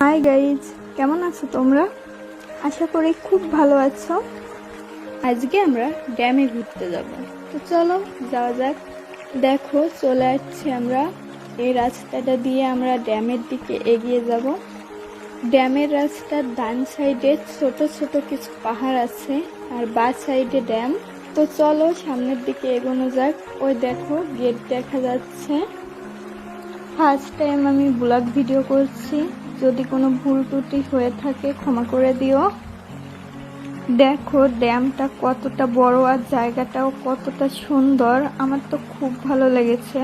Hi guys কেমন আছো তোমরা? আশা করি খুব ভালো আছো। আজকে আমরা ড্যামে ঘুরতে যাব। তো চলো, যাওয়া যাক। দেখো, চলে আসছি আমরা। এই রাস্তাটা দিয়ে আমরা ড্যামের দিকে এগিয়ে যাব। ড্যামের রাস্তার ডান সাইডে ছোট ছোট কিছু পাহাড় আছে আর বা সাইডে ড্যাম। তো চলো, সামনের দিকে এগোনো যাক। ওই দেখো গেট দেখা যাচ্ছে। ফার্স্ট টাইম আমি ব্লগ ভিডিও করছি। যদি কোনো ভুল ত্রুটি হয়ে থাকে, ক্ষমা করে দিও। দেখো, ড্যামটা কতটা বড় আর জায়গাটাও কতটা সুন্দর। আমার তো খুব ভালো লেগেছে।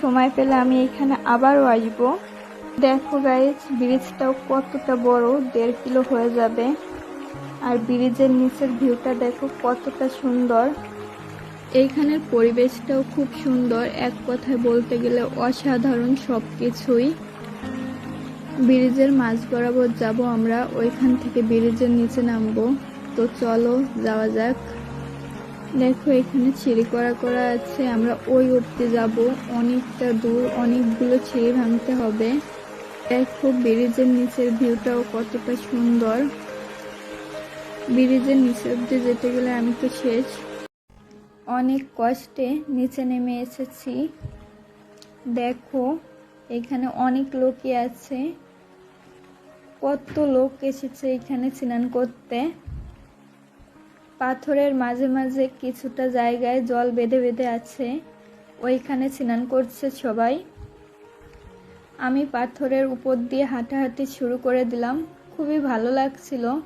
সময় পেলে আমি এখানে আবারও আসব। দেখো গাইজ ব্রিজটাও কতটা বড়, দেড় কিলো হয়ে যাবে। আর ব্রিজের নিচের ভিউটা দেখো কতটা সুন্দর। এইখানের পরিবেশটাও খুব সুন্দর। এক কথায় বলতে গেলে অসাধারণ সব কিছুই ব্রিজের মাঝ বরাবর যাব আমরা, ওইখান থেকে ব্রিজের নিচে নামবো। তো চলো, যাওয়া যাক। দেখো, এখানে সিঁড়ি করা করা আছে। আমরা ওই উঠতে যাব। অনেকটা দূর, অনেকগুলো সিঁড়ি ভাঙতে হবে। দেখো, ব্রিজের নিচের ভিউটাও কতটা সুন্দর। ব্রিজের নিচে অব্দি যেতে গেলে আমি তো শেষ। অনেক কষ্টে নিচে নেমে এসেছি। দেখো, এখানে অনেক লোকই আছে। কত লোক এসেছে এখানে স্নান করতে। পাথরের মাঝে মাঝে কিছুটা জায়গায় জল বেঁধে বেঁধে আছে। ওইখানে স্নান করছে সবাই। আমি পাথরের উপর দিয়ে হাঁটাহাঁটি শুরু করে দিলাম। খুবই ভালো লাগছিল।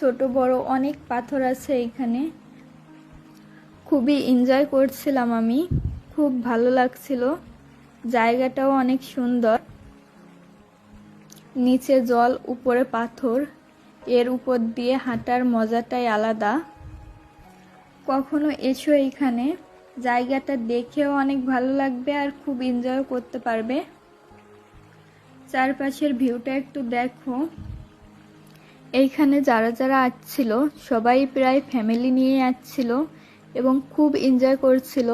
ছোট, বড় অনেক পাথর আছে এখানে। খুবই এনজয় করছিলাম আমি। খুব ভালো লাগছিল। জায়গাটাও অনেক সুন্দর। নিচে জল, উপরে পাথর, এর উপর দিয়ে হাঁটার মজাটাই আলাদা। কখনো এসো এইখানে জায়গাটা দেখেও অনেক ভালো লাগবে আর খুব এনজয় করতে পারবে। চারপাশের ভিউটা একটু দেখো। এইখানে যারা যারা আসছিল, সবাই প্রায় ফ্যামিলি নিয়ে আসছিল এবং খুব এনজয় করছিল।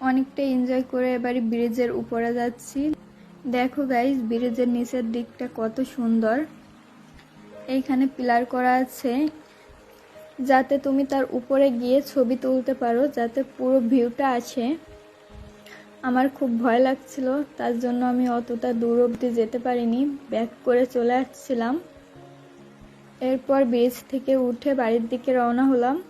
অনেকটা এনজয় করে এবারে ব্রিজের উপরে যাচ্ছি। দেখো গাইজ ব্রিজের নিচের দিকটা কত সুন্দর। এইখানে পিলার করা আছে, যাতে তুমি তার উপরে গিয়ে ছবি তুলতে পারো, যাতে পুরো ভিউটা আছে আমার খুব ভয় লাগছিল, তার জন্য আমি অতটা দূর অবধি যেতে পারিনি ব্যাক করে চলে আসছিলাম। এরপর ব্রিজ থেকে উঠে বাড়ির দিকে রওনা হলাম।